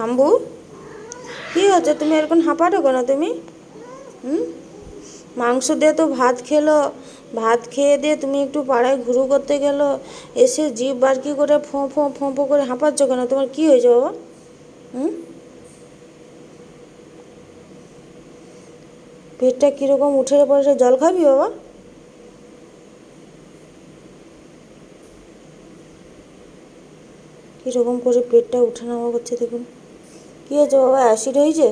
খাম্বু কী হচ্ছে? তুমি এরকম হাঁপাটো কেন তুমি? হুম? মাংস দিয়ে তো ভাত খেলো। ভাত খেয়ে দিয়ে তুমি একটু পাড়ায় ঘুরু করতে গেলো। এসে জিভ বারকি করে ফোঁ ফোঁ ফোঁ ফোঁ করে হাঁপাচ্ছ কেন? তোমার কী হয়েছে বাবা? হুম? পেটটা কীরকম উঠে পড়েছে জল খাবি বাবা? কীরকম করে পেটটা উঠে নামা করছে দেখুন। কী হয়েছে বাবা অ্যাসিড হয়েছে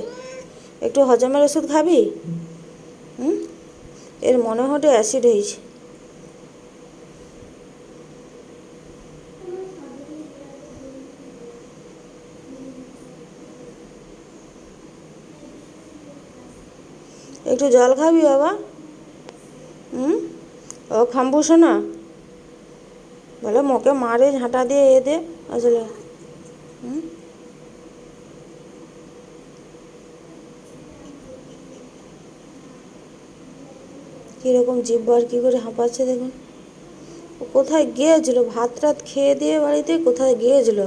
একটু হজমের ওষুধ খাবি? হুম? এর মনে হতে অ্যাসিড হয়েছে। একটু জল খাবি বাবা? হুম? ও খাম্বু শোনা বলে, মোকে মারে, ঝাঁটা দিয়ে, এ দে। আসলে, হুম? কীরকম জিব্বার কী করে হাঁপাচ্ছে দেখুন। ও কোথায় গিয়েছিল? ভাত রাত খেয়ে দিয়ে বাড়িতে কোথায় গিয়েছিল?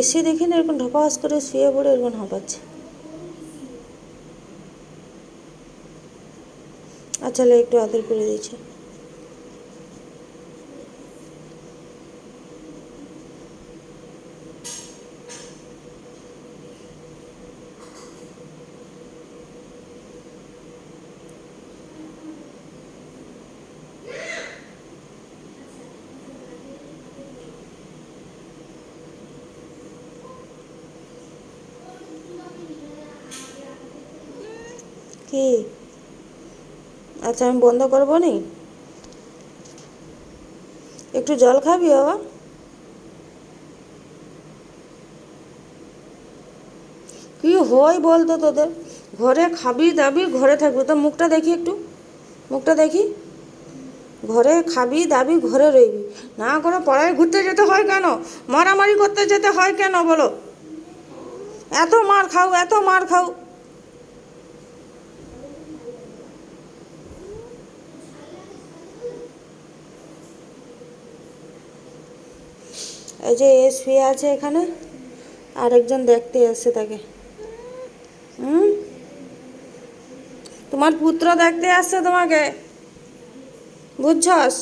এসে দেখি না এরকম ঢপাস করে শুয়ে পড়ে এরকম হাঁপাচ্ছে। আচ্ছা একটু আদর করে দিচ্ছে। কি? আচ্ছা আমি বন্ধ করব নি? একটু জল খাবি বাবা? কি হয় বলতো তোদের? ঘরে খাবি দাবি, ঘরে থাকবি। তো মুখটা দেখি একটু। মুখটা দেখি। ঘরে খাবি দাবি, ঘরে রইবি। না করে পড়ায় ঘুরতে যেতে হয় কেন? মারামারি করতে যেতে হয় কেন বলো? এত মার খাও, এত মার খাও। এই যে এ শুয়ে আছে এখানে, আরেকজন দেখতে এসছে তাকে। হুম? তোমার পুত্র দেখতে আসছে তোমাকে? বুঝছস?